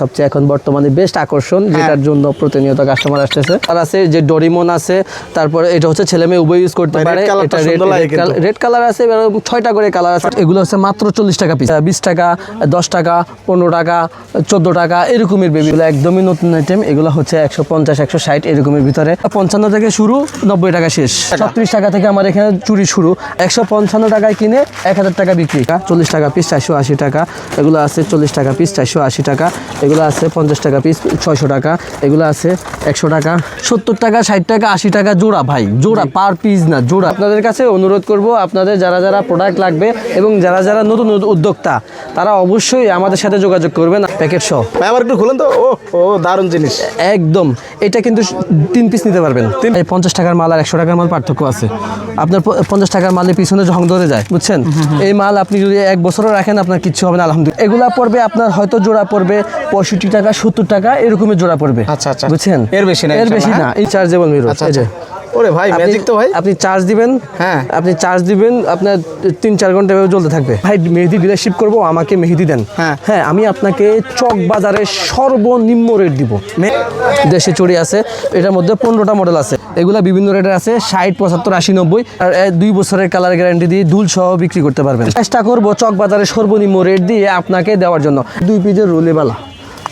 সবচেয়ে এখন বর্তমানে বেস্ট আকর্ষণ যেটার জন্য প্রতিনিয়ত কাস্টমার আসতেছে। আর আছে যে ডরিমন আছে তারপরে এটা হচ্ছে ছেলে মেয়ে উভয় ইউজ করতে পারে। এটা সুন্দর লাগে কিন্তু। রেড কালার আছে ছয়টা করে কালার আছে। এগুলো হচ্ছে মাত্র চল্লিশ টাকা পিস বিশ টাকা দশ টাকা পনেরো টাকা চোদ্দ টাকা এরকমের বেবিগুলো একদমই নতুন আইটেম এগুলো হচ্ছে একশো পঞ্চাশ একশো ষাট এরকমের ভিতরে। পঞ্চান্ন থেকে শুরু নব্বই টাকা শেষ। ছত্রিশ টাকা থেকে আমার এখানে চুরি শুরু। একশো পঞ্চান্ন টাকায় কিনে এক হাজার টাকা বিক্রি। চল্লিশ টাকা পিস চারশো আশি টাকা। এগুলো আছে চল্লিশ টাকা পিস চারশো আশি টাকা। এগুলো আছে পঞ্চাশ টাকা পিস ছয়শো টাকা। এগুলো আছে একশো টাকা সত্তর টাকা ষাট টাকা আশি টাকা জোড়া ভাই জোড়া পার পিস না জোড়া। আপনাদের কাছে অনুরোধ করব আপনাদের যারা যারা প্রোডাক্ট লাগবে এবং যারা যারা নতুন উদ্যোক্তা তারা অবশ্যই আমাদের সাথে যোগাযোগ করবেন। প্যাকেট সহ। আবার একটু খুলেন তো। ও ও দারুণ জিনিস। একদম। এটা কিন্তু তিন পিস নিতে পারবেন। এই পঞ্চাশ টাকার মাল আর একশো টাকার মাল পার্থক্য আছে। আপনার পঞ্চাশ টাকার মালের পিছনে জং ধরে যায় বুঝছেন? এই মাল আপনি যদি এক বছরও রাখেন আপনার কিচ্ছু হবে না আলহামদুলিল্লাহ। এগুলা পড়বে আপনার হয়তো জোড়া পড়বে পঁয়ষট্টি টাকা সত্তর টাকা এরকমের জোড়া পড়বে। আচ্ছা, আচ্ছা। বুঝছেন? এর বেশি না, এর বেশি না এই চার্জেবল মিরর আচ্ছা আচ্ছা। ওরে ভাই ম্যাজিক তো ভাই। আপনি চার্জ দিবেন হ্যাঁ। আপনি চার্জ দিবেন আপনার তিন চার ঘণ্টা এভাবে চলতে থাকবে। ভাই মেহেদি ডিলারশিপ করব আমাকে মেহেদি দেন। হ্যাঁ। হ্যাঁ আমি আপনাকে চক বাজারে সর্বনিম্ন রেট দিব। দেশে চড়ি আছে এটার মধ্যে পনেরোটা মডেল আছে। এগুলা বিভিন্ন রেটের আছে ষাট পঁচাত্তর আশি নব্বই। আর দুই বছরের কালার গ্যারান্টি দিয়ে দুল সহ বিক্রি করতে পারবেন। চেষ্টা করব চক বাজারে সর্বনিম্ন রেট দিয়ে আপনাকে দেওয়ার জন্য। দুই পিজের রোলেবালা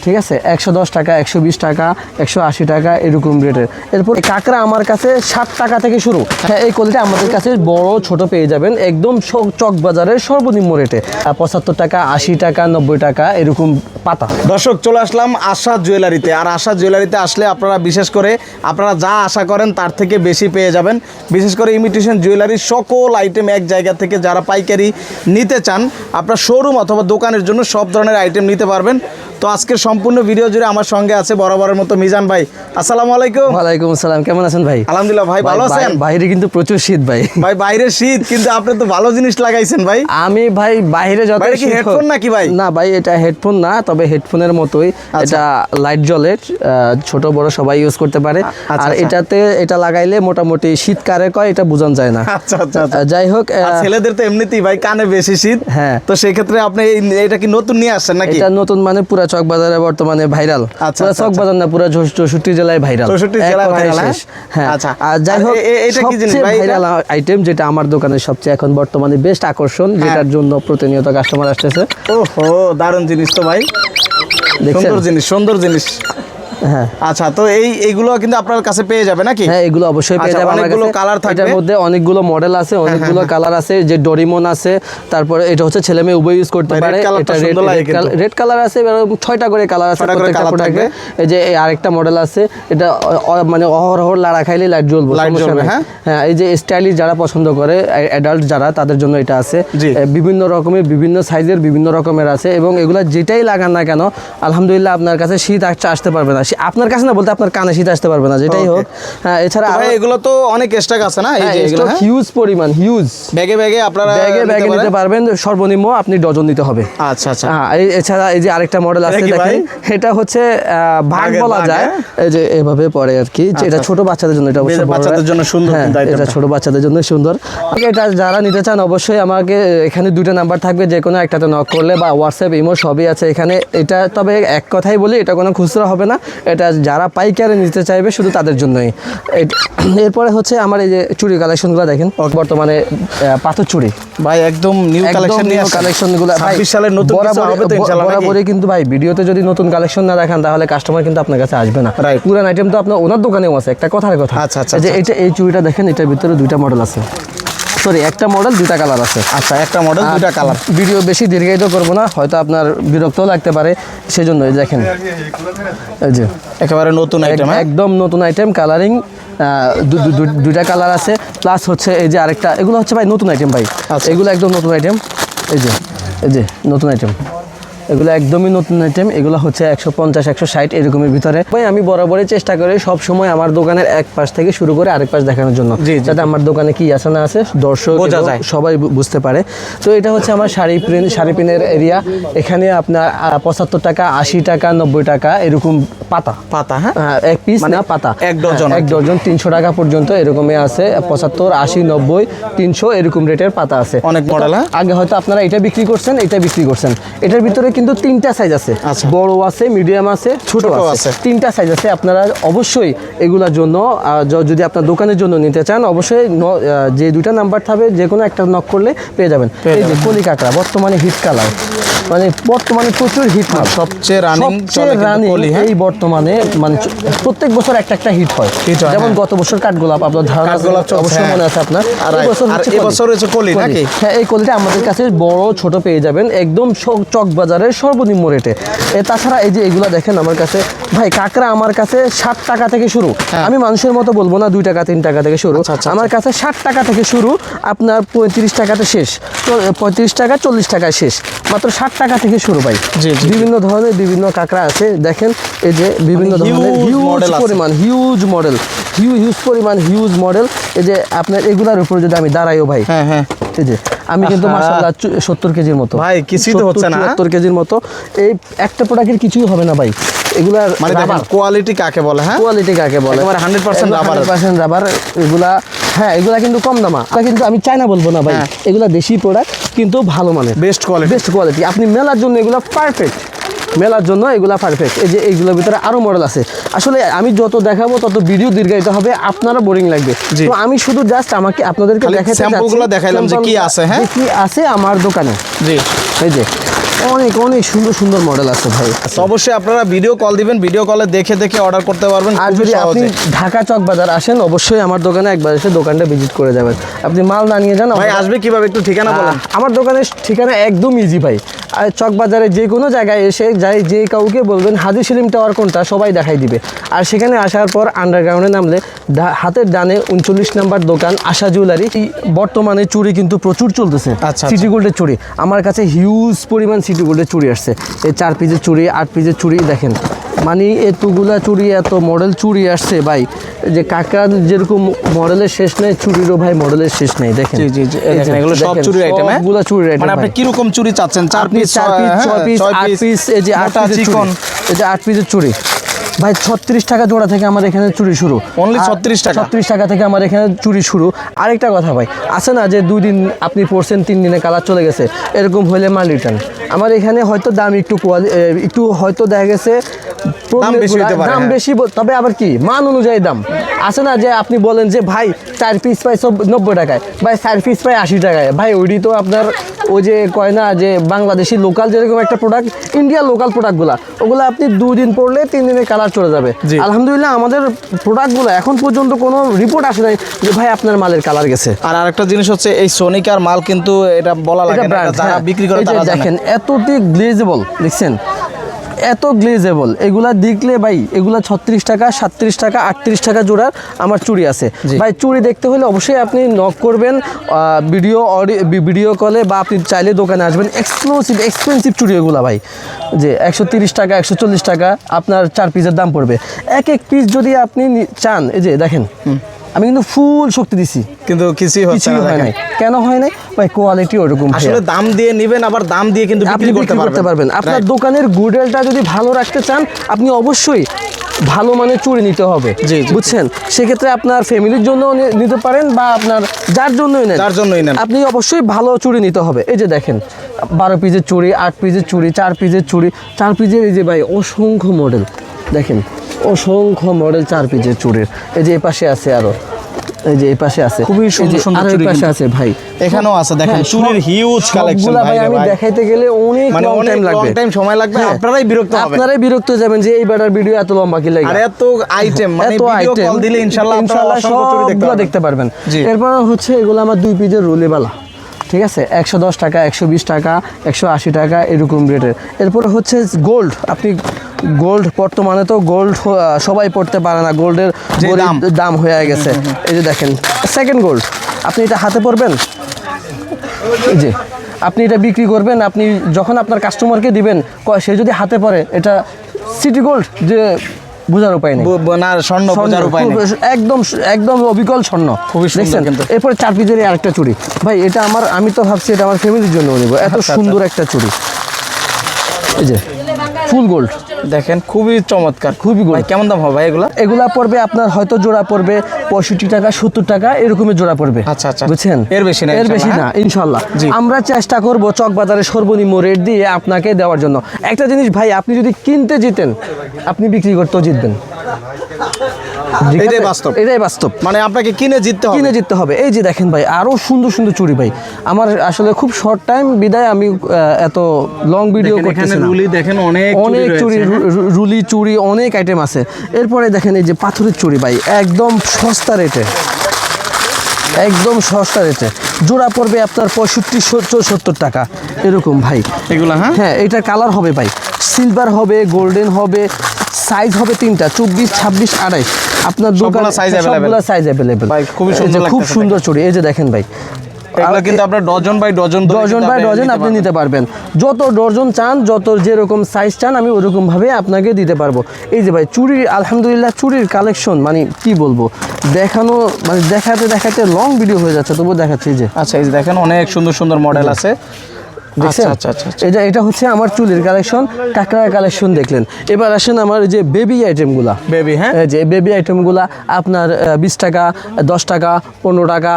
ঠিক আছে? একশো দশ টাকা, একশো বিশ টাকা, একশো আশি টাকা, এরকম রেটের। এরপর কাঁকড়া আমার কাছে ষাট টাকা থেকে শুরু। হ্যাঁ এই কোয়ালিটি আমাদের কাছে বড়, ছোট পেয়ে যাবেন একদম চক বাজারের সর্বনিম্ন রেটে। পঁচাত্তর টাকা, আশি টাকা, নব্বই টাকা, এরকম পাতা। দর্শক, চলে আসলাম আশা জুয়েলারিতে। আর আশা জুয়েলারিতে আসলে আপনারা বিশেষ করে আপনারা যা আশা করেন তার থেকে বেশি পেয়ে যাবেন। বিশেষ করে ইমিটেশন জুয়েলারির সকল আইটেম এক জায়গা থেকে যারা পাইকারি নিতে চান, আপনার শোরুম অথবা দোকানের জন্য সব ধরনের আইটেম নিতে পারবেন। তো আজকের সম্পূর্ণ ভিডিও জুড়ে আমার সঙ্গে আছে বরাবরের মতো মিজান ভাই। আসসালামু আলাইকুম। ওয়ালাইকুম আসসালাম কেমন আছেন ভাই? আলহামদুলিল্লাহ ভাই ভালো আছেন? বাইরে কিন্তু প্রচুর শীত ভাই। ভাই বাইরে শীত কিন্তু আপনি তো ভালো জিনিস লাগাইছেন ভাই। আমি ভাই বাইরে যত কি headphone নাকি ভাই? না ভাই এটা হেডফোন না তবে হেডফোনের মতোই। আচ্ছা। এটা লাইট জ্বলে ছোট বড় সবাই ইউজ করতে পারে। আচ্ছা, আর আচ্ছা। এটাতে এটা লাগাইলে মোটামুটি শীত কারে কয় এটা বোঝান যায় না। আচ্ছা আচ্ছা আচ্ছা। যাই হোক ছেলেদের তো এমনিতেই ভাই কানে বেশি শীত। হ্যাঁ। তো সেক্ষেত্রে আপনি এটা কি নতুন নিয়ে আসছেন নাকি? এটা নতুন মানে পুরা চক বাজারে বর্তমানে ভাইরাল। আচ্ছা, আচ্ছা, চক বাজার না পুরো চৌষট্টি জেলায় ভাইরাল। 64 জেলায় ভাইরাল হ্যাঁ? হ্যাঁ আচ্ছা। আর যাই হোক এটা কি জিনিস ভাই? ভাইরাল আইটেম যেটা আমার দোকানে সবচেয়ে এখন বর্তমানে বেস্ট আকর্ষণ হ্যাঁ। যেটার জন্য প্রতিনিয়ত কাস্টমার আসতেছে। ওহো দারুণ জিনিস তো ভাই। সুন্দর জিনিস সুন্দর জিনিস। হ্যাঁ। আচ্ছা তো এই এইগুলো কিন্তু আপনার কাছে পেয়ে যাবে নাকি? হ্যাঁ এগুলো অবশ্যই পেয়ে আচ্ছা, যাবেন অনেকগুলো colour থাকবে। এটার মধ্যে অনেকগুলো মডেল আছে অনেকগুলো কালার আছে যে ডরিমন আছে তারপরে এটা হচ্ছে ছেলে মেয়ে উভয় ইউজ করতে পারে। এটা রেড কালার আছে ছয়টা করে কালার আছে প্রত্যেকটা প্রোডাক্টে এই যে আরেকটা মডেল আছে এটা মানে অহরহ লাড়া খাইলে লাইট জ্বলবে। হ্যাঁ? হ্যাঁ এই যে স্টাইলিশ যারা পছন্দ করে অ্যাডাল্ট যারা তাদের জন্য এটা আছে। বিভিন্ন রকমের বিভিন্ন সাইজের বিভিন্ন রকমের আছে এবং এগুলো যেটাই লাগান না কেন আলহামদুলিল্লাহ আপনার কাছে শীত আসতে আসতে পারবে না। আপনার কাছে না বলতে আপনার কানে শীত আসতে পারবে না যেটাই. হোক। হ্যাঁ এছাড়া ভাই এগুলো তো অনেক স্টক আছে না? এই যে এগুলো হ্যাঁ? হিউজ পরিমাণ হিউজ ব্যাগে ব্যাগে আপনারা ব্যাগে ব্যাগে নিতে পারবেন সর্বনিম্ন আপনি ডজন নিতে হবে। আচ্ছা আচ্ছা। হ্যাঁ এই- এছাড়া এই যে আরেকটা মডেল আছে দেখেন এটা হচ্ছে ভাগ বলা যায়। হ্যাঁ? এই যে এভাবে পড়ে আর কি এটা ছোট বাচ্চাদের জন্য এটা অবশ্যই বাচ্চাদের জন্য সুন্দর হ্যাঁ, এটা ছোট বাচ্চাদের জন্য সুন্দর। এটা যারা নিতে চান অবশ্যই আমাকে এখানে দুটো নাম্বার থাকবে যে কোনো একটাতে নক করলে বা হোয়াটসঅ্যাপ ইমো সবই আছে এখানে। এটা তবে এক কথাই বলি এটা কোনো খুচরা হবে না। এটা যারা পাইকারে নিতে চাইবে শুধু তাদের জন্যই। এরপরে হচ্ছে আমার এই যে চুড়ি কালেকশনগুলো দেখেন বর্তমানে পাথর চুড়ি। ভাই একদম নিউ কালেকশন নিয়ে আসছেন। কালেকশনগুলো 26 সালের নতুন কিছু হবে তো ইনশাআল্লাহ বরাবরই কিন্তু ভাই ভিডিওতে যদি নতুন কালেকশন না দেখান তাহলে কাস্টমার কিন্তু আপনার কাছে আসবে না. পুরান আইটেম তো আপনার ওনার দোকানেও আছে একটা কথার কথা। আচ্ছা, আচ্ছা, যে আচ্ছা, এটা এই চুড়িটা দেখেন এটার ভিতরে দুইটা মডেল আছে। সরি একটা মডেল দুটা কালার আছে। আচ্ছা একটা মডেল দুটা কালার ভিডিও বেশি দীর্ঘায়িত করব না হয়তো আপনার বিরক্তও লাগতে পারে সেজন্য দেখেন। এই যে একেবারে নতুন আইটেম হ্যাঁ? একদম নতুন আইটেম কালারিং দুইটা কালার আছে প্লাস হচ্ছে এই যে আরেকটা এগুলো হচ্ছে ভাই নতুন আইটেম ভাই। আচ্ছা। এগুলো একদম নতুন আইটেম এই যে এই যে নতুন আইটেম এগুলো একদমই নতুন আইটেম এগুলো হচ্ছে একশো পঞ্চাশ একশো ষাট এরকমের ভিতরে। ভাই আমি বরাবরই চেষ্টা করি সব সময় আমার দোকানের এক পাশ থেকে শুরু করে আরেক পাশ দেখানোর জন্য। যাতে আমার দোকানে কি আছে না আছে দর্শক। সবাই বুঝতে পারে। তো এটা হচ্ছে আমার শাড়ি প্রিন্ট শাড়ি প্রিন্টের এরিয়া এখানে আপনার পঁচাত্তর টাকা আশি টাকা নব্বই টাকা এরকম পাতা। পাতা হ্যাঁ? হ্যাঁ, এক পিস না পাতা। এক ডজন হ্যাঁ, এক ডজন তিনশো টাকা পর্যন্ত এরকমই আছে। পঁচাত্তর আশি নব্বই তিনশো এরকম রেটের পাতা আছে। অনেক মডেল হ্যাঁ? আগে হয়তো আপনারা এটা বিক্রি করছেন এটা বিক্রি করছেন। এটার ভিতরে কিন্তু তিনটা সাইজ আছে আচ্ছা। বড় আছে মিডিয়াম আছে ছোট আছে। তিনটা সাইজ আছে আপনারা অবশ্যই এগুলার জন্য যদি আপনার দোকানের জন্য নিতে চান অবশ্যই যে দুইটা নাম্বার থাকবে যে কোনো একটা নক করলে পেয়ে যাবেন এই যে। কলি কাঁকড়া বর্তমানে হিট কালার মানে বর্তমানে প্রচুর হিট মাল সবচেয়ে রানিং হ্যাঁ? এই বর্তমানে মানে প্রত্যেক বছর একটা একটা হিট হয় যেমন হ্যাঁ। গত বছর কাঠগোলাপ আপনার ধারণা অবশ্যই হ্যাঁ। মনে আছে আপনার আর এই বছর হচ্ছে কলি। নাকি? হ্যাঁ এই কলিটা আমাদের কাছে বড় ছোট পেয়ে যাবেন একদম চক চক বাজারের সর্বনিম্ন রেটে এ। তাছাড়া এই যে এগুলা দেখেন আমার কাছে ভাই কাঁকড়া আমার কাছে ষাট টাকা থেকে শুরু। আমি মানুষের মতো বলব না দুই টাকা তিন টাকা থেকে শুরু। হ্যাঁ। আচ্ছা, আচ্ছা, আমার কাছে ষাট টাকা থেকে শুরু আপনার পঁয়ত্রিশ টাকাতে শেষ। পঁয়ত্রিশ টাকা চল্লিশ টাকায় শেষ। মাত্র ষাট টাকা থেকে শুরু ভাই। বিভিন্ন ধরনের বিভিন্ন কাঁকড়া আছে। দেখেন এই যে বিভিন্ন মানে ধরনের হিউজ পরিমাণ হিউজ মডেল হিউ হিউজ পরিমাণ হিউজ মডেল এই যে আপনার এগুলার উপরে যদি আমি দাঁড়াইও ভাই। হ্যাঁ হ্যাঁ। এই যে আমি কিন্তু। মাসাল্লাহ সত্তর কেজির মতো। ভাই, কিছুই তো হচ্ছে না, হ্যাঁ? সত্তর কেজির মতো। এই একটা প্রোডাক্টের কিছুই হবে না ভাই। এগুলা মানে দেখেন কোয়ালিটি কাকে বলে হ্যাঁ? কোয়ালিটি কাকে বলে? একেবারে 100% রাবার হান্ড্রেড পার্সেন্ট রাবার এগুলা হ্যাঁ এগুলা কিন্তু কম দামা। কিন্তু আমি চাইনা বলব না ভাই। হ্যাঁ। এগুলা দেশি প্রোডাক্ট কিন্তু ভালো মানে বেস্ট কোয়ালিটি বেস্ট কোয়ালিটি আপনি মেলার জন্য এগুলা পারফেক্ট মেলার জন্য এগুলা পারফেক্ট এই যে এইগুলোর ভিতরে আরও মডেল আছে। আসলে আমি যত দেখাবো তত ভিডিও দীর্ঘায়িত হবে আপনারা বোরিং লাগবে। তো আমি শুধু জাস্ট আমাকে আপনাদেরকে দেখাতে দেখাইলাম যে কি আছে, হ্যাঁ? কি আছে আমার দোকানে। জি। এই যে অনেক অনেক সুন্দর সুন্দর মডেল আছে ভাই। অবশ্যই আপনারা ভিডিও কল দিবেন ভিডিও কলে দেখে দেখে অর্ডার করতে পারবেন আর যদি আপনি ঢাকা চক বাজার আসেন অবশ্যই আমার দোকানে একবার এসে দোকানটা ভিজিট করে যাবেন। আপনি মাল না নিয়ে যান ভাই আসবে কীভাবে? একটু ঠিকানা বলেন। আমার দোকানের ঠিকানা একদম ইজি ভাই। আর চক বাজারে যে কোনো জায়গায় এসে যাই যে কাউকে বলবেন হাজি সেলিম টাওয়ার কোনটা সবাই দেখাই দিবে। আর সেখানে আসার পর আন্ডারগ্রাউন্ডে নামলে হাতের ডানে উনচল্লিশ নাম্বার দোকান আশা জুয়েলারি বর্তমানে চুরি কিন্তু প্রচুর চলতেছে আচ্ছা। সিটি গোল্ডের চুরি। আমার কাছে হিউজ পরিমাণ সিটি গোল্ডের চুরি আসছে। এই চার পিসের চুড়ি আট পিসের চুড়ি দেখেন। মানে এতগুলা চুড়ি এত মডেল চুড়ি আসছে ভাই। যে কাকড়া যেরকম মডেলের শেষ নেই চুরিরও ভাই মডেলের শেষ নেই দেখেন। জি জি জি এই এই দেখেন যে, এগুলো সব দেখেন, আইটেম সবগুলা চুরির item মানে আপনি কি কীরকম চুরি চাচ্ছেন? চার পিস চার পিস হ্যাঁ, ছয় পিস আট পিস এই যে আট পিসের চুড়ি। এই যে আট পিসের চুড়ি। ভাই ছত্রিশ টাকা জোড়া থেকে আমার এখানে চুরি শুরু। Only 36 টাকা? ছত্রিশ টাকা থেকে আমার এখানে চুরি শুরু। আরেকটা কথা ভাই আছে না যে দুই দিন আপনি পড়ছেন তিন দিনে কালার চলে গেছে এরকম হলে মাল রিটার্ন আমার এখানে হয়তো দাম একটু একটু হয়তো দেখা গেছে দাম বেশি হ্যাঁ। তবে আবার কি মান অনুযায়ী দাম। আছে না যে আপনি বলেন যে ভাই চার পিস পাই সব নব্বই টাকায়। ভাই চার পিস পাই আশি টাকায়। ভাই ওইটি তো আপনার ওই যে কয় না যে বাংলাদেশি লোকাল যেরকম একটা প্রোডাক্ট ইন্ডিয়ার লোকাল প্রোডাক্টগুলো ওগুলো আপনি দুদিন পড়লে তিন দিনে কালার চলে যাবে। আলহামদুলিল্লাহ আমাদের প্রোডাক্টগুলো এখন পর্যন্ত কোনো রিপোর্ট আসে নাই যে ভাই আপনার মালের কালার গেছে। আর আরেকটা জিনিস হচ্ছে এই সোনিকার মাল কিন্তু এটা বলা লাগে না যারা বিক্রি করে হ্যাঁ। তারা দেখেন এতটি গ্লেজেবল দেখছেন? এত গ্লেজেবল এগুলা দেখলে ভাই এগুলা ছত্রিশ টাকা সাতত্রিশ টাকা আটত্রিশ টাকা জোড়ার আমার চুড়ি আছে। ভাই চুড়ি দেখতে হলে অবশ্যই আপনি নক করবেন ভিডিও ভিডিও কলে বা আপনি চাইলে দোকানে আসবেন। এক্সক্লুসিভ এক্সপেন্সিভ চুড়ি এগুলা ভাই। যে একশো তিরিশ টাকা একশো চল্লিশ টাকা আপনার চার পিসের দাম পড়বে। এক এক পিস যদি আপনি চান এই যে দেখেন আমি কিন্তু ফুল শক্তি দিছি। কিন্তু কিছুই হচ্ছে না হয় নাই। কেন হয় নাই? ভাই কোয়ালিটি ওরকম। আসলে দাম দিয়ে নেবেন আবার দাম দিয়ে কিন্তু আপনি বিক্রি করতে পারবেন। আপনার দোকানের গুডেলটা যদি ভালো রাখতে চান আপনি অবশ্যই ভালো মানে চুড়ি নিতে হবে। বুঝছেন? সেক্ষেত্রে আপনার ফ্যামিলির জন্য নিতে পারেন বা আপনার যার জন্যই নেন। যার জন্যই নেন। আপনি অবশ্যই ভালো চুড়ি নিতে হবে। এই যে দেখেন বারো পিসের চুড়ি আট পিসের চুড়ি চার পিসের চুড়ি চার পিসের এই যে ভাই অসংখ্য মডেল দেখেন অসংখ্য মডেল চার পিসের চুড়ির এই যে এই পাশে আছে আরও। এই যে এই পাশে আছে। খুবই সুন্দর সুন্দর চুড়ি পাশে আছে ভাই। এখানেও আছে দেখেন হ্যাঁ, চুরির সব- হিউজ কালেকশন ভাই আমি দেখাইতে গেলে অনেক মানে লং টাইম লাগবে। টাইম সময় লাগবে হ্যাঁ। আপনারাই বিরক্ত হবেন। আপনারাই বিরক্ত যাবেন যে এই ভিডিও এত লম্বা কি লাগে? আর এত আইটেম মানে ভিডিও কল দিলে ইনশাআল্লাহ আপনারা সবগুলো দেখতে পারবেন। এরপর হচ্ছে এগুলো আমার দুই পিজের রুলিবালা ঠিক আছে? একশো দশ টাকা একশো বিশ টাকা একশো আশি টাকা এরকম রেটের এরপরে হচ্ছে গোল্ড আপনি গোল্ড বর্তমানে তো গোল্ড সবাই পড়তে পারে না গোল্ডের দাম। দাম হয়ে গেছে। এই যে দেখেন সেকেন্ড গোল্ড আপনি এটা হাতে পরবেন যে আপনি এটা বিক্রি করবেন আপনি যখন আপনার কাস্টমারকে দিবেন সে যদি হাতে পড়ে এটা সিটি গোল্ড যে বোঝার উপায় নেই। না স্বর্ণ বোঝার উপায় নেই। একদম একদম অবিকল স্বর্ণ। খুবই সুন্দর দেখছেন? কিন্তু। এরপরে চার পিজের আরেকটা চুড়ি। ভাই এটা আমার আমি তো ভাবছি এটা আমার ফ্যামিলির জন্য নেব। এত আচ্ছা, সুন্দর একটা চুড়ি। এই যে ফুল গোল্ড দেখেন খুবই চমৎকার খুবই ভাই কেমন দাম হবে এগুলো? এগুলা পড়বে আপনার হয়তো জোড়া পড়বে পঁয়ষট্টি টাকা সত্তর টাকা এরকমের জোড়া পড়বে। আচ্ছা, আচ্ছা। বুঝছেন? এর বেশি না, এর বেশি না ইনশাল্লাহ। আমরা চেষ্টা করব চক বাজারে সর্বনিম্ন রেট দিয়ে আপনাকে দেওয়ার জন্য। একটা জিনিস ভাই আপনি যদি কিনতে জিতেন আপনি বিক্রি করতেও জিতবেন। এটাই বাস্তব। এটাই বাস্তব। মানে আপনাকে কিনে জিততে হবে। কিনে জিততে হবে। এই যে দেখেন ভাই আরও সুন্দর সুন্দর চুড়ি ভাই। আমার আসলে খুব শর্ট টাইম বিদায় আমি এত লং ভিডিও দেখেন, করতেছি না। দেখেন অনেক অনেক চুড়ি রুলি চুড়ি অনেক আইটেম আছে। এরপরে দেখেন এই যে পাথরের চুড়ি ভাই একদম সস্তা রেটে একদম সস্তা রেটে জোড়া পড়বে আপনার পঁয়ষট্টি সত্তর টাকা। এরকম ভাই। এগুলো হ্যাঁ? হ্যাঁ এটার কালার হবে ভাই। সিলভার হবে গোল্ডেন হবে সাইজ হবে তিনটা চব্বিশ ছাব্বিশ আড়াইশ। আপনার দোকানে সবগুলো সাইজ অ্যাভেলেবেল খুব সুন্দর চুড়ি এই যে দেখেন ভাই এগুলো কিন্তু আপনার dozen by dozen dozen by dozen আপনি নিতে পারবেন। যত ডজন চান যত যেরকম সাইজ চান আমি ওরকমভাবে আপনাকে দিতে পারব। এই যে ভাই চুরির আলহামদুলিল্লাহ চুরির কালেকশন মানে কি বলব? দেখানো মানে দেখাতে দেখাতে লং ভিডিও হয়ে যাচ্ছে তবু দেখাচ্ছি যে। আচ্ছা এই যে দেখেন অনেক সুন্দর সুন্দর মডেল আছে। দেখছেন? আচ্ছা আচ্ছা আচ্ছা এটা এটা হচ্ছে আমার চুলের কালেকশন কাঁকড়ার কালেকশন দেখলেন। এবার আসেন আমার যে বেবি আইটেমগুলা বেবি হ্যাঁ? যে বেবি আইটেমগুলা আপনার বিশ টাকা দশ টাকা পনেরো টাকা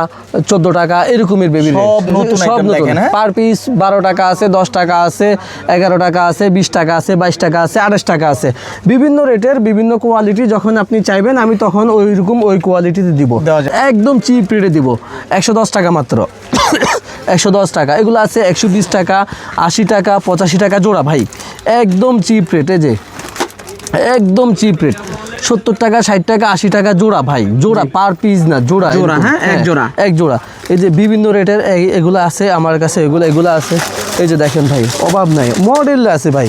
চোদ্দ টাকা এরকমের বেবি সব নতুন দেখেন, হ্যাঁ? পার পিস বারো টাকা আছে দশ টাকা আছে এগারো টাকা আছে বিশ টাকা আছে বাইশ টাকা আছে আঠাশ টাকা আছে। বিভিন্ন রেটের বিভিন্ন কোয়ালিটি যখন আপনি চাইবেন আমি তখন ওই রকম ওই কোয়ালিটিতে দিব একদম চিপ রেটে দিব। একশো দশ টাকা মাত্র। একশো দশ টাকা। এগুলো আছে একশো বিশ টাকা আশি টাকা পঁচাশি টাকা জোড়া ভাই। একদম চিপ রেট এই যে। একদম চিপ রেট সত্তর টাকা ষাট টাকা আশি টাকা জোড়া ভাই। জোড়া পার পিস না জোড়া জোড়া, হ্যাঁ, এক জোড়া। এক জোড়া। এই যে বিভিন্ন রেটের এগুলো আছে আমার কাছে এগুলো এগুলো আছে। এই যে দেখেন ভাই অভাব নাই। মডেল আছে ভাই।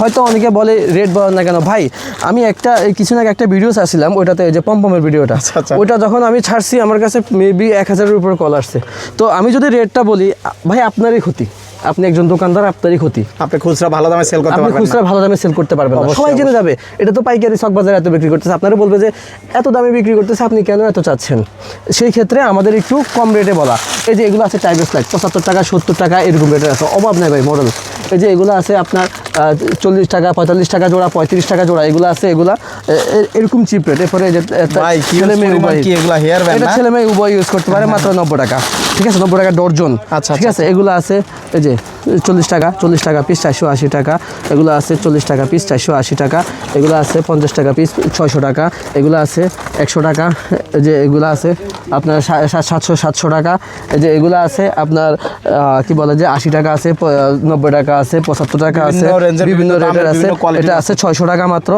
হয়তো অনেকে বলে রেট বলেন না কেন? ভাই আমি একটা কিছু আগে একটা ভিডিও ছাড়ছিলাম ওইটাতে যে পম্পমের ভিডিওটা আচ্ছা। ওইটা যখন আমি ছাড়ছি আমার কাছে মেবি এক হাজারের উপর কল আসছে। তো আমি যদি রেটটা বলি ভাই আপনারই ক্ষতি। আপনি একজন দোকানদার আপনারই ক্ষতি। আপনি খুচরা ভালো দামে সেল করতে পারবেন খুচরা ভালো দামে সেল করতে পারবেন না। সবাই জেনে যাবে এটা তো পাইকারি চক বাজারে এত বিক্রি করতেছে। আপনারা বলবে যে এত দামে বিক্রি করতেছে আপনি কেন এত চাচ্ছেন? সেই ক্ষেত্রে আমাদের একটু কম রেটে বলা। এই যে এগুলো আছে টাইগার লাইট পঁচাত্তর টাকা সত্তর টাকা এরকম রেটের আছে। অভাব নাই ভাই মডেল এই যে এগুলো আছে আপনার চল্লিশ টাকা পঁয়তাল্লিশ টাকা জোড়া পঁয়ত্রিশ টাকা জোড়া এগুলো আছে এগুলা এরকম চিপ রেট এরপরে ছেলে মেয়ে উভয় এটা? ছেলে মেয়ে উভয় ইউজ করতে পারে মাত্র নব্বই টাকা। ঠিক আছে নব্বই টাকা ডর্জন। আচ্ছা, ঠিক আছে এগুলো আছে এই যে চল্লিশ টাকা চল্লিশ টাকা পিস চারশো আশি টাকা। এগুলো আছে চল্লিশ টাকা পিস চারশো আশি টাকা। এগুলো আছে পঞ্চাশ টাকা পিস ছয়শো টাকা। এগুলো আছে একশো টাকা। এই যে এগুলো আছে আপনার সাতশো সাতশো টাকা। এই যে এগুলো আছে আপনার কি বলে যে আশি টাকা আছে নব্বই টাকা আছে পঁচাত্তর টাকা আছে বিভিন্ন রেটের আছে। এটা আছে ছয়শো টাকা মাত্র।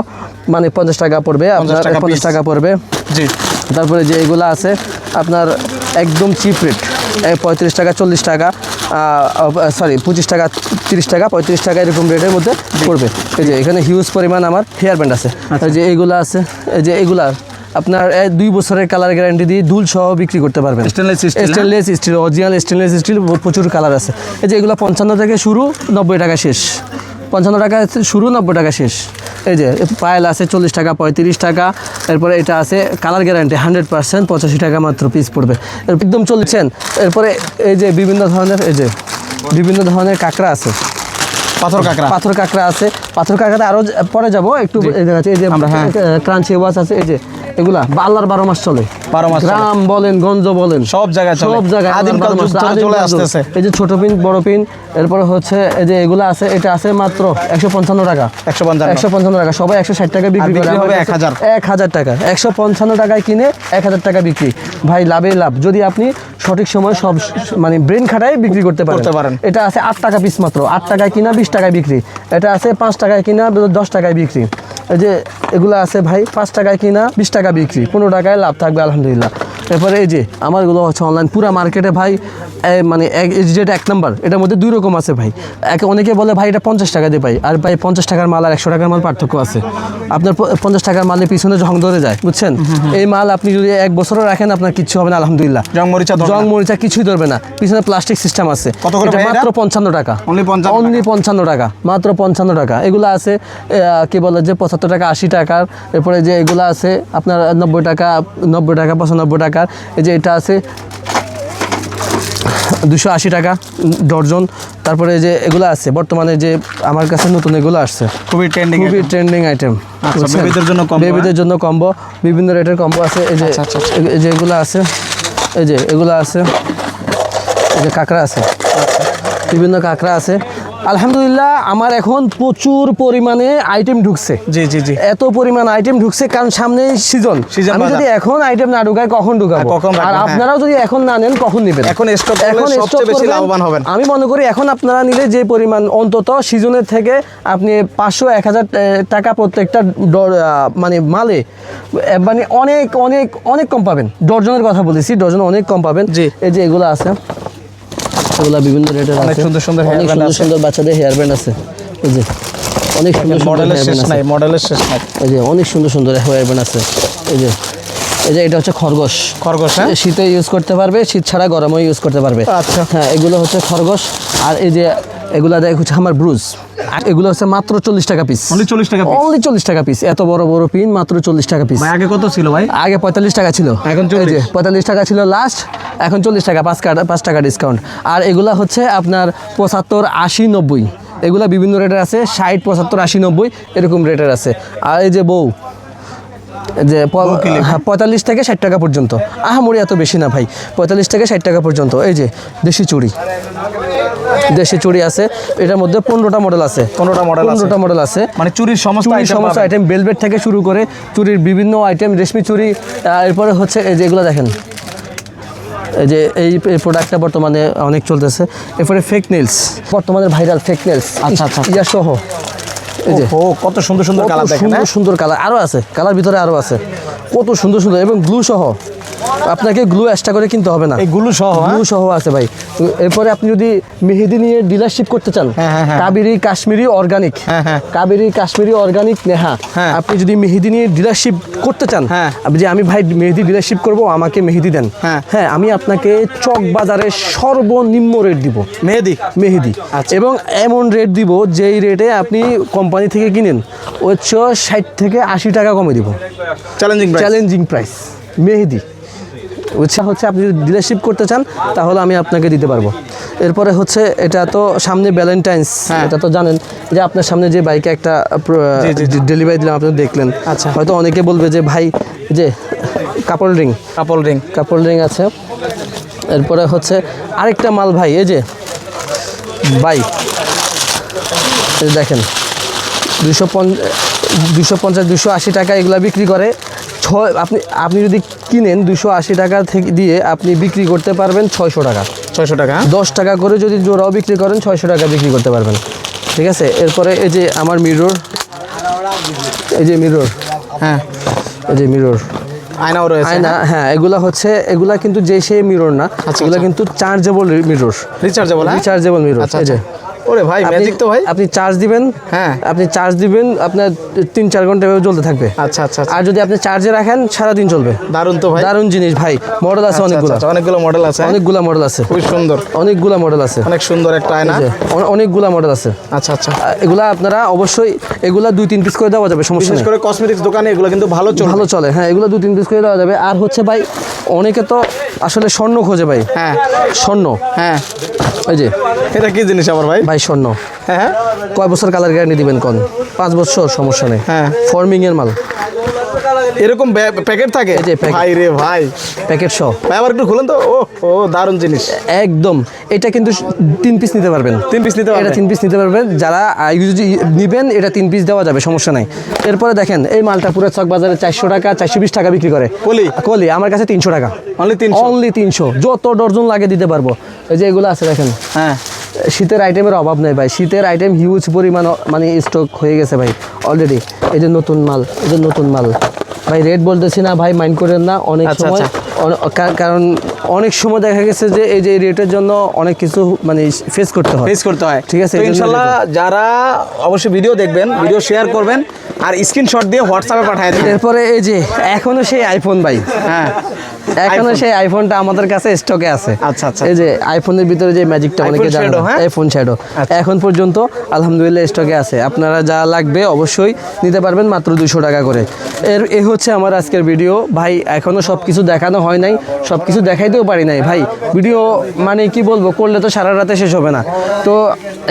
মানে পঞ্চাশ টাকা পড়বে আপনার পঞ্চাশ টাকা পড়বে। জি। তারপরে যে এগুলো আছে আপনার একদম চিপ রেট পঁয়ত্রিশ টাকা চল্লিশ টাকা সরি পঁচিশ টাকা তিরিশ টাকা পঁয়ত্রিশ টাকা এরকম রেটের মধ্যে পড়বে। এই যে এখানে হিউজ পরিমাণ আমার হেয়ার ব্যান্ড আছে। এই যে এইগুলো আছে এই যে এগুলা আপনার দুই বছরের কালার গ্যারান্টি দিয়ে দুল সহ বিক্রি করতে পারবেন। হ্যাঁ? Stainless steel original stainless steel প্রচুর কালার আছে। এই যে এগুলো পঞ্চান্ন থেকে শুরু নব্বই টাকা শেষ। পঞ্চান্ন টাকা শুরু নব্বই টাকা শেষ। এই যে পায়েল আছে চল্লিশ টাকা পঁয়ত্রিশ টাকা এরপরে এটা আছে কালার গ্যারান্টি হান্ড্রেড পার্সেন্ট পঁচাশি টাকা মাত্র পিস পড়বে। একদম চলছেন। এরপরে এই যে বিভিন্ন ধরনের এই যে বিভিন্ন ধরনের কাঁকড়া আছে। পাথর কাঁকড়া। পাথর কাঁকড়া আছে। পাথর কাঁকড়াতে আরও পরে যাব একটু এই এই যে হ্যাঁ। ক্রাঞ্চি ওয়াশ আছে এই যে। এগুলা? আল্লাহর বারো মাস চলে। বারো মাস গ্রাম বলেন গঞ্জ বলেন সব জায়গায় সব জায়গায় আদিমকাল চলে। আসতেছে। এই যে ছোট পিন বড় পিন এরপরে হচ্ছে এই যে এগুলো আছে এটা আছে মাত্র একশো পঞ্চান্ন টাকা। একশো পঞ্চান্ন একশো পঞ্চান্ন টাকা সবাই একশো ষাট টাকা বিক্রি করে। হবে কাছে 1000 এক হাজার টাকা। একশো পঞ্চান্ন টাকায় কিনে এক হাজার টাকা বিক্রি। ভাই লাভে লাভ। যদি আপনি সঠিক সময় সব মানে ব্রেন খাটাই বিক্রি করতে পারেন। এটা আছে আট টাকা পিস মাত্র। আট টাকায় কিনা বিশ টাকায় বিক্রি। এটা আছে পাঁচ টাকায় কিনা দশ টাকায় বিক্রি। এই যে এগুলো আছে ভাই পাঁচ টাকায় কিনা বিশ টাকা বিক্রি পনেরো টাকায় লাভ থাকবে আলহামদুলিল্লাহ। এরপরে এই যে আমার এগুলো হচ্ছে অনলাইন পুরা মার্কেটে ভাই মানে এক- যেটা এক নাম্বার এটার মধ্যে দুই রকম আছে ভাই। এক অনেকে বলে ভাই এটা পঞ্চাশ টাকা দিয়ে পাই। আর ভাই পঞ্চাশ টাকার মাল আর একশো টাকার মাল পার্থক্য আছে। আপনার পঞ্চাশ টাকার মালের পিছনে জং ধরে যায় বুঝছেন? এই মাল আপনি যদি এক বছরও রাখেন আপনার কিচ্ছু হবে না আলহামদুলিল্লাহ। জং মরিচা জং মরিচা কিছুই ধরবে না। পিছনে প্লাস্টিক সিস্টেম আছে। এটা মাত্র পঞ্চান্ন টাকা। অনলি পঞ্চান্ন টাকা। মাত্র পঞ্চান্ন টাকা। এগুলো আছে কি বলে যে পঁচাত্তর টাকা আশি টাকার। এরপরে যে এগুলো আছে আপনার নব্বই টাকা নব্বই টাকা পঁচানব্বই টাকার এই যে এটা আছে দুশো আশি টাকা ডর্জন। তারপরে যে এগুলো আছে বর্তমানে যে আমার কাছে নতুন এগুলো আসছে। খুবই ট্রেন্ডিং খুবই ট্রেন্ডিং আইটেম জন্য বেবিদের জন্য কম্বো বিভিন্ন রেটের কম্বো আছে। এই যে আচ্ছা, আচ্ছা, আচ্ছা। এই যে এগুলো আছে এই যে এগুলো আছে এই যে কাঁকড়া আছে। বিভিন্ন কাঁকড়া আছে। আলহামদুলিল্লাহ আমার এখন প্রচুর পরিমাণে আইটেম ঢুকছে। জি জি জি। এত পরিমাণ আইটেম ঢুকছে কারণ সামনে সিজন আমি যদি এখন আইটেম না ঢুকাই কখন ঢুকাবো? হ্যাঁ, কখন আর হ্যাঁ। আপনারাও যদি এখন না নেন কখন নেবেন? এখন করলে এখন সবচেয়ে বেশি লাভবান হবেন। আমি মনে করি এখন আপনারা নিলে যে পরিমাণ অন্তত সিজনের থেকে আপনি পাঁচশো এক হাজার টাকা প্রত্যেকটা মানে মালে মানে অনেক অনেক অনেক কম পাবেন। ডর্জনের কথা বলেছি ডর্জন অনেক কম পাবেন। এই যে এগুলো আছে। এগুলো বিভিন্ন রেটের অনেক আছে। সুন্দর সুন্দর অনেক সুন্দর। সুন্দর বাচ্চাদের হেয়ার ব্যান্ড আছে। এই যে অনেক সুন্দর সুন্দর মডেলের শেষ নাই মডেলের শেষ নাই। এই যে অনেক সুন্দর সুন্দর হেয়ার ব্যান্ড আছে। এই যে এই যে এটা হচ্ছে খরগোশ। খরগোশ হ্যাঁ? শীতে ইউজ করতে পারবে শীত ছাড়া গরমেও ইউজ করতে পারবে। আচ্ছা। হ্যাঁ এগুলো হচ্ছে খরগোশ। আর এই যে এগুলো দেখ হচ্ছে আমার ব্রুজ এগুলো হচ্ছে মাত্র চল্লিশ টাকা পিস অনলি চল্লিশ টাকা। অনলি চল্লিশ টাকা পিস এত বড় বড় পিন মাত্র চল্লিশ টাকা পিস আগে কত ছিল ভাই? আগে পঁয়তাল্লিশ টাকা ছিল। এখন 40 যে পঁয়তাল্লিশ টাকা ছিল লাস্ট এখন চল্লিশ টাকা পাঁচ টাকা পাঁচ টাকা ডিসকাউন্ট আর এগুলা হচ্ছে আপনার পঁচাত্তর আশি নব্বই। এগুলা বিভিন্ন রেটের আছে ষাট পঁচাত্তর আশি নব্বই এরকম রেটের আছে। আর এই যে বউ যে হ্যাঁ পঁয়তাল্লিশ থেকে ষাট টাকা পর্যন্ত। আহামরি এত বেশি না ভাই। পঁয়তাল্লিশ থেকে ষাট টাকা পর্যন্ত। এই যে দেশি চুড়ি। দেশি চুড়ি আছে। এটার মধ্যে পনেরোটা মডেল আছে। 15টা model আছে। পনেরোটা মডেল আছে। মানে চুরির সমস্ত সমস্ত আইটেম বেলভেট থেকে শুরু করে চুরির বিভিন্ন আইটেম রেশমি চুরি এরপরে হচ্ছে এই যে এগুলো দেখেন। এই যে এই প্রোডাক্টটা বর্তমানে অনেক চলতেছে। এরপরে ফেক নেলস বর্তমানে ভাইরাল ফেক নেলস আচ্ছা, আচ্ছা। ইয়া সহ। ও কত সুন্দর সুন্দর কালার দেখেন সুন্দর হ্যাঁ? সুন্দর কালার। আরও আছে কালার ভিতরে আরও আছে। কত সুন্দর সুন্দর এবং ব্লু সহ। আপনাকে গ্লু এক্সট্রা করে কিনতে হবে না গ্লু সহ হ্যাঁ? গ্লু সহ আছে ভাই এরপরে আপনি যদি মেহেদি নিয়ে ডিলারশিপ করতে চান হ্যাঁ, হ্যাঁ, হ্যাঁ। কাবেরি কাশ্মীরি অর্গানিক হ্যাঁ, হ্যাঁ। কাবেরি কাশ্মীরি অর্গানিক নেহা হ্যাঁ। আপনি যদি মেহেদি নিয়ে ডিলারশিপ করতে চান হ্যাঁ। যে আমি ভাই মেহেদি ডিলারশিপ করব আমাকে মেহেদি দেন হ্যাঁ। হ্যাঁ আমি আপনাকে চক বাজারে সর্বনিম্ন রেট দিব মেহেদি মেহেদি আচ্ছা। এবং এমন রেট দিব যেই রেটে আপনি কোম্পানি থেকে কিনেন হচ্ছে ষাট থেকে আশি টাকা কমে দিব চ্যালেঞ্জিং চ্যালেঞ্জিং প্রাইস মেহেদি হচ্ছে হচ্ছে আপনি যদি ডিলারশিপ করতে চান তাহলে আমি আপনাকে দিতে পারব। এরপরে হচ্ছে এটা তো সামনে ভ্যালেন্টাইন্স হ্যাঁ। এটা তো জানেন যে আপনার সামনে যে বাইকে একটা। ডেলিভারি দিলাম আপনি দেখলেন। আচ্ছা। হয়তো অনেকে বলবে যে ভাই যে couple ring couple ring couple ring আছে। এরপরে হচ্ছে আরেকটা মাল ভাই এই যে ভাই দেখেন দুশো দুশো পঞ্চাশ দুশো আশি টাকা এগুলা বিক্রি করে। ছয় আপনি আপনি যদি কিনেন দুশো আশি টাকা থেকে দিয়ে আপনি বিক্রি করতে পারবেন ছয়শো টাকা। ছয়শো টাকা? হ্যাঁ? দশ টাকা করে যদি জোড়াও বিক্রি করেন ছয়শো টাকা বিক্রি করতে পারবেন। ঠিক আছে? এরপরে এই যে আমার মিরর এই যে মিরর হ্যাঁ। এই যে মিরর আয়নাও রয়েছে আয়না হ্যাঁ? এগুলা হচ্ছে এগুলা কিন্তু যে সে মিরর না আচ্ছা, এগুলা আচ্ছা। কিন্তু চার্জেবল মিরর রিচার্জেবল হ্যাঁ? রিচার্জেবল মিরর আচ্ছা। ওরে ভাই ম্যাজিক তো ভাই। আপনি চার্জ দিবেন। হ্যাঁ। আপনি চার্জ দিবেন আপনার তিন চার ঘণ্টা এভাবে চলতে থাকবে। আচ্ছা আচ্ছা আচ্ছা। আর যদি আপনি চার্জে রাখেন সারাদিন চলবে। দারুণ তো ভাই। দারুণ জিনিস ভাই। মডেল আছে আচ্ছা, অনেকগুলো। আচ্ছা, অনেকগুলো মডেল আছে? অনেকগুলা মডেল আছে। খুবই সুন্দর। অনেকগুলা মডেল আছে। অনেক সুন্দর একটা আয়না। অনেকগুলা মডেল আছে। আচ্ছা আচ্ছা। এগুলা আপনারা অবশ্যই এগুলা দুই তিন পিস করে দেওয়া যাবে সমস্যা বিশেষ করে কসমেটিক্স দোকানে এগুলো কিন্তু ভালো চলবে। ভালো চলে হ্যাঁ এগুলো দুই তিন পিস করে দেওয়া যাবে। আর হচ্ছে ভাই অনেকে তো আসলে স্বর্ণ খোঁজে ভাই। হ্যাঁ। স্বর্ণ। হ্যাঁ। ওই যে। এটা কি জিনিস আমার ভাই? ভাই স্বর্ণ। হ্যাঁ হ্যাঁ। কয় বছর কালার গ্যারান্টি দিবেন কন? পাঁচ বছর সমস্যা নেই। হ্যাঁ। ফর্মিং এর মাল। এরকম প্যাকেট থাকে। ভাই রে ভাই। প্যাকেট সহ। ভাই আবার একটু খুলেন তো। ও ও দারুণ জিনিস। একদম। এটা কিন্তু তিন পিস নিতে পারবেন। তিন পিস নিতে এটা তিন পিস নিতে পারবেন। যারা নিবেন এটা তিন পিস দেওয়া যাবে সমস্যা নাই। এরপরে দেখেন এই মালটা পুরো চক বাজারে চারশো টাকা চারশো বিশ টাকা বিক্রি করে। কলি? কলি আমার কাছে তিনশো টাকা। অনলি তিনশো? অনলি তিনশো। যত ডর্জন লাগে দিতে পারব। এই যে এগুলো আছে দেখেন। হ্যাঁ। শীতের আইটেমের অভাব নেই ভাই। শীতের আইটেম হিউজ পরিমাণ মানে স্টক হয়ে গেছে ভাই অলরেডি এই যে নতুন মাল এই যে নতুন মাল। ভাই রেট বলতেছি না ভাই মাইন্ড করেন না অনেক আচ্ছা, সময় আচ্ছা। কারণ অনেক সময় দেখা গেছে যে এই যে রেটের জন্য অনেক কিছু মানে ফেস করতে হয়। ফেস করতে হয়। ঠিক আছে, ইনশাল্লাহ যারা অবশ্যই ভিডিও দেখবেন ভিডিও শেয়ার করবেন আর স্ক্রিনশট দিয়ে হোয়াটসঅ্যাপে পাঠিয়ে দিবেন। এরপরে এই যে এখনও সেই আইফোন ভাই। হ্যাঁ এখনও সেই আইফোনটা আমাদের কাছে স্টকে আছে। আচ্ছা, আচ্ছা, এই যে আইফোনের ভিতরে যে ম্যাজিকটা অনেকে জানে? আইফোন শ্যাডো আচ্ছা। এখন পর্যন্ত আলহামদুলিল্লাহ স্টকে আছে। আপনারা যা লাগবে অবশ্যই নিতে পারবেন মাত্র দুশো টাকা করে। এর এ হচ্ছে আমার আজকের ভিডিও ভাই এখনও সব কিছু দেখানো হয় নাই, সব কিছু দেখাইতেও পারি নাই। ভাই ভিডিও মানে কি বলব, করলে তো সারা রাতে শেষ হবে না। তো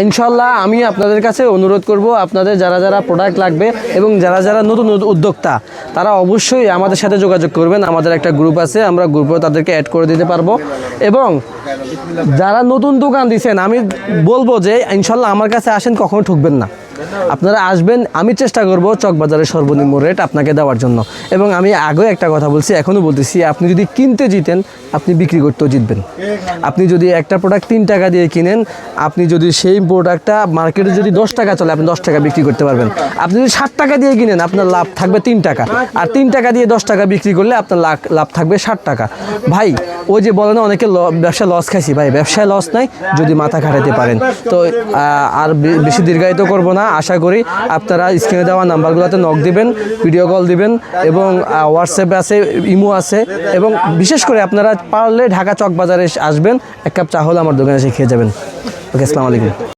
ইনশাল্লাহ আমি আপনাদের কাছে অনুরোধ করব, আপনাদের যারা যারা প্রোডাক্ট লাগবে এবং যারা যারা নতুন উদ্যোক্তা, তারা অবশ্যই আমাদের সাথে যোগাযোগ করবেন। আমাদের একটা গ্রুপ আছে, আমরা গ্রুপেও তাদেরকে অ্যাড করে দিতে পারব। এবং যারা নতুন দোকান দিচ্ছেন আমি বলব যে, ইনশাল্লাহ আমার কাছে আসেন, কখনো ঠকবেন না। আপনারা আসবেন, আমি চেষ্টা করব চকবাজারের সর্বনিম্ন রেট আপনাকে দেওয়ার জন্য। এবং আমি আগেও একটা কথা বলছি, এখনও বলতেছি, আপনি যদি কিনতে জিতেন, আপনি বিক্রি করতেও জিতবেন। আপনি যদি একটা প্রোডাক্ট তিন টাকা দিয়ে কিনেন, আপনি যদি সেই প্রোডাক্টটা মার্কেটে যদি দশ টাকা চলে, আপনি দশ টাকা বিক্রি করতে পারবেন। আপনি যদি ষাট টাকা দিয়ে কিনেন, আপনার লাভ থাকবে তিন টাকা। আর তিন টাকা দিয়ে দশ টাকা বিক্রি করলে আপনার লাভ লাভ থাকবে ষাট টাকা। ভাই, ওই যে বলে না, অনেকে ব্যবসা লস খাইছি। ভাই, ব্যবসায় লস নাই, যদি মাথা খাটাতে পারেন। তো আর বেশি দীর্ঘায়িত করব না। আশা করি আপনারা স্ক্রিনে দেওয়া নাম্বারগুলোতে নক দিবেন ভিডিও কল দিবেন এবং হোয়াটসঅ্যাপে আছে ইমো আছে এবং বিশেষ করে আপনারা পারলে ঢাকা চকবাজারে আসবেন, এক কাপ চা হলে আমার দোকানে এসে খেয়ে যাবেন। ওকে, আসসালামু আলাইকুম।